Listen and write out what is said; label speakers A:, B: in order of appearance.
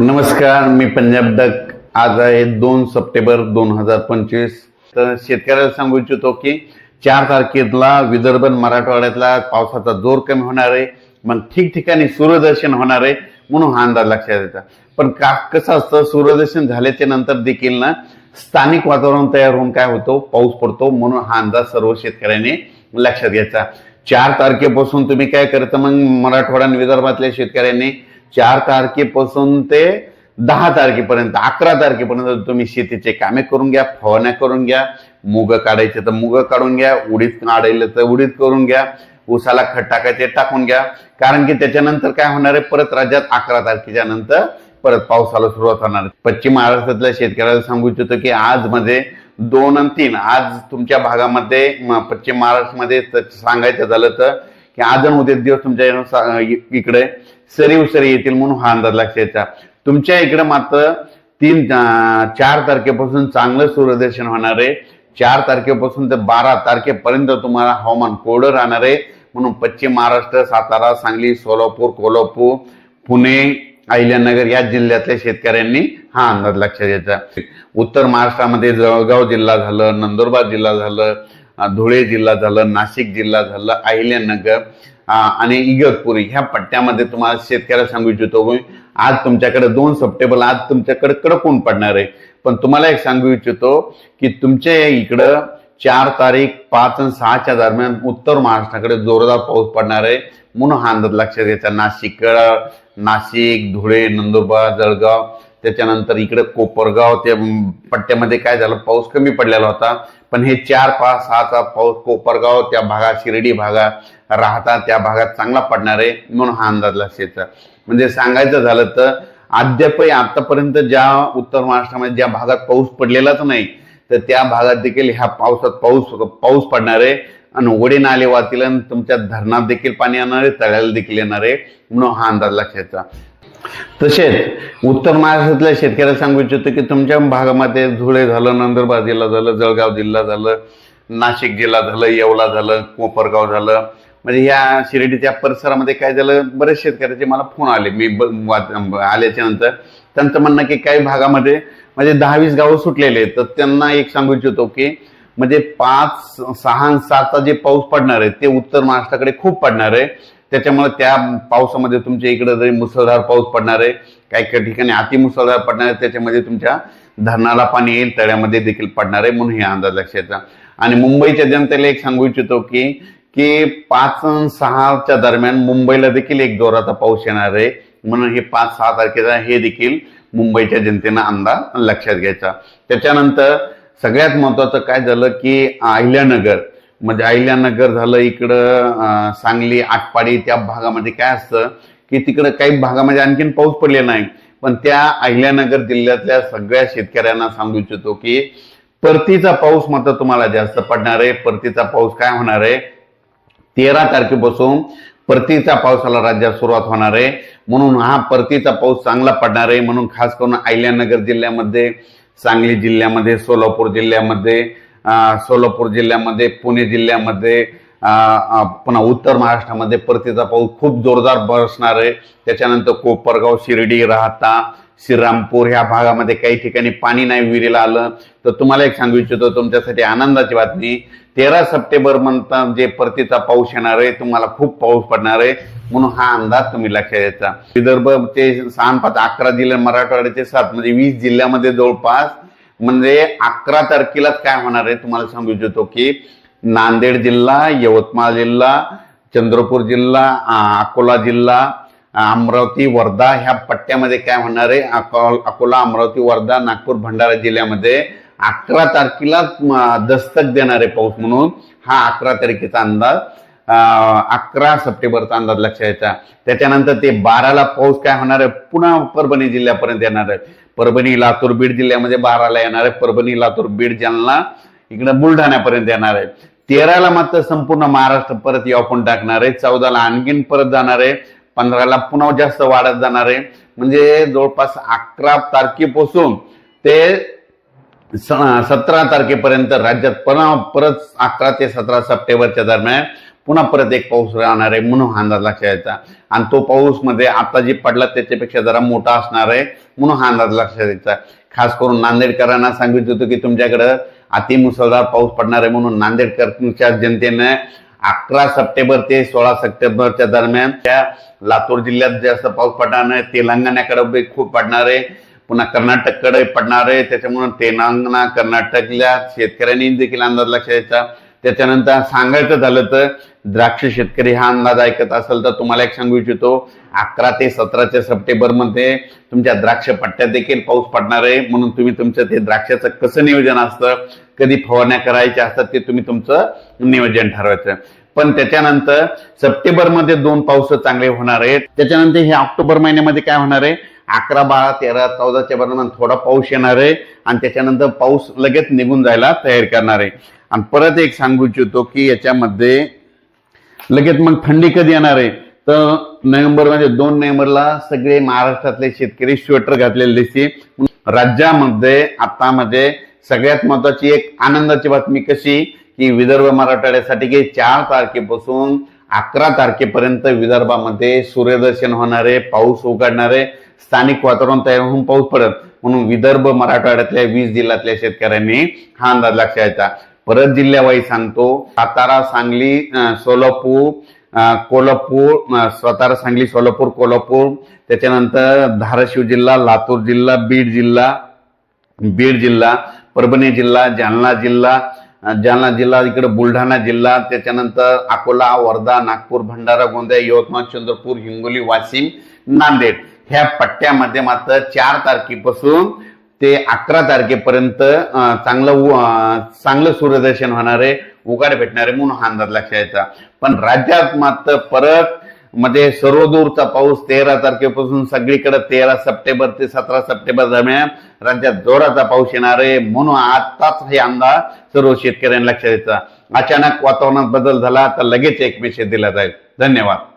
A: नमस्कार मी पंजाब डक आज आहे दोन सप्टेंबर दोन हजार पंचवीस. तर शेतकऱ्याला सांगू इच्छितो की चार तारखेला विदर्भ मराठवाड्यातला पावसाचा जोर कमी होणार आहे. मग ठिकठिकाणी सूर्यदर्शन होणार आहे म्हणून हा अंदाज लक्षात येतात पण का कसं असतं सूर्यदर्शन झाल्याच्यानंतर देखील ना स्थानिक वातावरण तयार होऊन काय होतो पाऊस पडतो म्हणून हा अंदाज सर्व शेतकऱ्यांनी लक्षात घ्यायचा. चार तारखेपासून तुम्ही काय करता मग मराठवाडा आणि विदर्भातल्या शेतकऱ्यांनी चार तारखेपासून ते दहा तारखेपर्यंत अकरा तारखेपर्यंत तुम्ही शेतीचे कामे करून घ्या फवारण्या करून घ्या मुग काढायचे तर मुग काढून घ्या उडीद काढायला तर उडीद करून घ्या उसाला खत टाकायचे टाकून घ्या. कारण की त्याच्यानंतर काय होणार आहे? परत राज्यात अकरा तारखेच्या नंतर परत पावसाला सुरुवात होणार पश्चिम महाराष्ट्रातल्या शेतकऱ्याला सांगू इच्छितो की आज मध्ये दोन आणि तीन आज तुमच्या भागामध्ये पश्चिम महाराष्ट्रामध्ये सांगायचं झालं तर की आज आणि उद्या दिवस तुमच्या इकडे सरी उसरी येतील म्हणून हा अंदाज लक्षात यायचा तुमच्या इकडे मात्र तीन चार तारखेपासून चांगलं सूर्यदर्शन होणार आहे. चार तारखेपासून ते बारा तारखेपर्यंत तुम्हाला हवामान कोरडं राहणार आहे. म्हणून पश्चिम महाराष्ट्र सातारा सांगली सोलापूर कोल्हापूर पुणे अहिल्यानगर या जिल्ह्यातल्या शेतकऱ्यांनी हा अंदाज लक्षात घ्यायचा उत्तर महाराष्ट्रामध्ये जळगाव जिल्हा झालं नंदुरबार जिल्हा झालं धुळे जिल्हा झालं नाशिक जिल्हा झालं अहिल्यानगर आणि इगतपुरी ह्या पट्ट्यामध्ये तुम्हाला शेतकऱ्याला सांगू इच्छितो मी, आज तुमच्याकडे दोन सप्टेंबर आज तुमच्याकडे कडकून पडणार आहे. पण तुम्हाला एक सांगू इच्छितो की तुमच्या इकडं चार तारीख पाच आणि सहाच्या दरम्यान उत्तर महाराष्ट्राकडे जोरदार पाऊस पडणार आहे. म्हणून हा अंदाज लक्षात घ्यायचा. नाशिक नाशिक धुळे नंदुरबार जळगाव त्याच्यानंतर इकडे कोपरगाव त्या पट्ट्यामध्ये काय झालं? पाऊस कमी पडलेला होता. पण हे चार पाच सहाचा पाऊस कोपरगाव त्या भागात शिर्डी भागात राहतात त्या भागात चांगला पडणार आहे म्हणून हा अंदाज लक्षात म्हणजे सांगायचं झालं तर अद्यापही आतापर्यंत ज्या उत्तर महाराष्ट्रामध्ये ज्या भागात पाऊस पडलेलाच नाही तर त्या भागात देखील ह्या पावसात पाऊस पाऊस पडणार आहे. आणि ओढे नाले वाहतील आणि तुमच्या धरणात देखील पाणी येणार आहे तळ्याला देखील येणार आहे म्हणून हा अंदाज लक्षात तसेच उत्तर महाराष्ट्रातल्या शेतकऱ्याला सांगू इच्छितो की तुमच्या भागामध्ये धुळे झालं नंदुरबार जिल्हा झालं जळगाव जिल्हा झालं नाशिक जिल्हा झालं येवला झालं कोपरगाव झालं. म्हणजे या शिर्डीच्या परिसरामध्ये काय झालं बरेच शेतकऱ्याचे मला फोन आले. मी आल्याच्यानंतर त्यांचं म्हणणं की काही भागामध्ये म्हणजे दहावीस गावं सुटलेले आहेत. तर त्यांना एक सांगू इच्छितो की म्हणजे पाच सहा सातचा जे पाऊस पडणार आहे ते उत्तर महाराष्ट्राकडे खूप पडणार आहे. त्याच्यामुळे त्या पावसामध्ये तुमच्या इकडे जरी मुसळधार पाऊस पडणार आहे काही काही ठिकाणी अति मुसळधार पडणार आहे त्याच्यामध्ये तुमच्या धरणाला पाणी येईल तळ्यामध्ये देखील पडणार आहे म्हणून हे अंदाज लक्षात आणि मुंबईच्या जनतेला एक सांगू इच्छितो की की पाच सहाच्या दरम्यान मुंबईला देखील एक जोराचा पाऊस येणार आहे म्हणून हे पाच सहा तारखेचा हे देखील मुंबईच्या जनतेनं अंदाज लक्षात घ्यायचा. त्याच्यानंतर सगळ्यात महत्वाचं काय झालं की अहिल्यानगर म्हणजे अहिल्यानगर झालं इकडं सांगली आटपाडी त्या भागामध्ये काय असतं की तिकडं काही भागामध्ये आणखीन पाऊस पडलेला नाही. पण त्या अहिल्यानगर जिल्ह्यातल्या सगळ्या शेतकऱ्यांना सांगू इच्छितो की परतीचा पाऊस मात्र तुम्हाला जास्त पडणार आहे. परतीचा पाऊस काय होणार आहे? तेरा तारखेपासून परतीचा पावसाला राज्यात सुरुवात होणार आहे. म्हणून हा परतीचा पाऊस चांगला पडणार आहे. म्हणून खास करून अहिल्यानगर जिल्ह्यामध्ये सांगली जिल्ह्यामध्ये सोलापूर जिल्ह्यामध्ये सोलापूर जिल्ह्यामध्ये पुणे जिल्ह्यामध्ये पुन्हा उत्तर महाराष्ट्रामध्ये परतीचा पाऊस खूप जोरदार बसणार आहे. त्याच्यानंतर कोपरगाव शिर्डी राहता श्रीरामपूर ह्या भागामध्ये काही ठिकाणी पाणी नाही विहिरीला आलं. तर तुम्हाला एक सांगू इच्छितो तुमच्यासाठी आनंदाची बातमी तेरा सप्टेंबर म्हणतात जे परतीचा पाऊस येणार आहे तुम्हाला खूप पाऊस पडणार आहे म्हणून हा अंदाज तुम्ही लक्षात घ्यायचा. विदर्भ ते सहा पाच अकरा जिल्हे मराठवाड्याचे सात म्हणजे वीस जिल्ह्यामध्ये जवळपास म्हणजे अकरा तारखेलाच काय होणार आहे तुम्हाला सांगू इच्छितो की नांदेड जिल्हा यवतमाळ जिल्हा चंद्रपूर जिल्हा अकोला जिल्हा अमरावती वर्धा ह्या पट्ट्यामध्ये काय होणार आहे? अको- अकोला अमरावती वर्धा नागपूर भंडारा जिल्ह्यामध्ये अकरा तारखेला दस्तक देणार आहे पाऊस म्हणून. हा अकरा तारखेचा अंदाज. अकरा सप्टेंबरचा अंदाज लक्षात यायचा त्याच्यानंतर ते बाराला पाऊस काय होणार आहे? पुन्हा परभणी जिल्ह्यापर्यंत येणार आहे. परभणी लातूर बीड जिल्ह्यामध्ये बाराला येणार आहे. परभणी लातूर बीड जालना इकडे बुलढाण्यापर्यंत येणार आहे. तेराला मात्र संपूर्ण महाराष्ट्र परत यापून टाकणार आहे. चौदाला आणखीन परत जाणार आहे. पंधराला पुन्हा जास्त वाढत जाणार आहे. म्हणजे जवळपास अकरा तारखेपासून ते स- सतरा तारखेपर्यंत राज्यात पुन्हा परत अकरा ते सतरा सप्टेंबरच्या दरम्यान पुन्हा परत एक पाऊस राहणार आहे म्हणून हा अंदाज लक्षात यायचा आणि तो पाऊसमध्ये आता जे पडला त्याच्यापेक्षा जरा मोठा असणार आहे म्हणून हा अंदाज लक्षात द्यायचा खास करून नांदेडकरांना सांगितलं होतं की तुमच्याकडं अति मुसळधार पाऊस पडणार आहे म्हणून नांदेडकरच्या जनतेनं अकरा सप्टेंबर ते सोळा सप्टेंबरच्या दरम्यान त्या लातूर जिल्ह्यात जास्त पाऊस पडणार आहे तेलंगणाकडे खूप पडणार आहे पुन्हा कर्नाटककडे पडणार आहे त्याच्यामुळे तेलंगणा कर्नाटकल्या शेतकऱ्यांनी देखील अंदाज लक्षात द्यायचा त्याच्यानंतर सांगायचं झालं तर द्राक्ष शेतकरी हा अंदाज ऐकत असेल तर तुम्हाला एक सांगू इच्छितो अकरा ते सतराच्या सप्टेंबरमध्ये तुमच्या द्राक्ष पट्ट्यात देखील पाऊस पडणार आहे. म्हणून तुम्ही तुमचं ते द्राक्षाचं कसं नियोजन असतं कधी फवारण्या करायच्या असतात ते तुम्ही तुमचं नियोजन ठरवायचं. पण त्याच्यानंतर सप्टेंबरमध्ये दोन पाऊस चांगले होणार आहेत. त्याच्यानंतर हे ऑक्टोबर महिन्यामध्ये काय होणार आहे? अकरा बारा तेरा चौदाच्या दरम्यान थोडा पाऊस येणार आहे आणि त्याच्यानंतर पाऊस लगेच निघून जायला तयार करणार आहे. आणि परत एक सांगू इच्छितो की याच्यामध्ये लगेच मग थंडी कधी येणार आहे? तर नोव्हेंबरमध्ये दोन नोव्हेंबरला सगळे महाराष्ट्रातले शेतकरी स्वेटर घातलेले दिसते राज्यामध्ये आता मध्ये सगळ्यात महत्वाची एक आनंदाची बातमी कशी? की विदर्भ मराठवाड्यासाठी की चार तारखेपासून अकरा तारखेपर्यंत विदर्भामध्ये सूर्यदर्शन होणारे पाऊस उघडणारे स्थानिक वातावरण तयार होऊन पाऊस पडत म्हणून विदर्भ मराठवाड्यातल्या वीस जिल्ह्यातल्या शेतकऱ्यांनी हा अंदाज लक्षात घ्यायचा परत जिल्ह्यावाई सांगतो सातारा सांगली सोलापूर कोल्हापूर सातारा सांगली सोलापूर कोल्हापूर त्याच्यानंतर धाराशिव जिल्हा लातूर जिल्हा बीड जिल्हा बीड जिल्हा परभणी जिल्हा जालना जिल्हा जालना जिल्हा इकडे बुलढाणा जिल्हा त्याच्यानंतर अकोला वर्धा नागपूर भंडारा गोंदिया यवतमाळ चंद्रपूर हिंगोली वाशिम नांदेड. ह्या पट्ट्यामध्ये मात्र चार तारखेपासून ते अकरा तारखेपर्यंत चांगलं चांगलं सूर्यदर्शन होणारे उगाड भेटणारे म्हणून हा अंदाज लक्षात यायचा पण राज्यात मात्र परत मध्ये सर्वदूरचा पाऊस तेरा तारखेपासून सगळीकडे तेरा सप्टेंबर ते सतरा सप्टेंबर दरम्यान राज्यात जोराचा पाऊस येणार आहे म्हणून आताच हे अंदाज सर्व शेतकऱ्यांना लक्षात द्यायचा अचानक वातावरणात बदल झाला तर लगेच एक मेसेज दिला जाईल. धन्यवाद.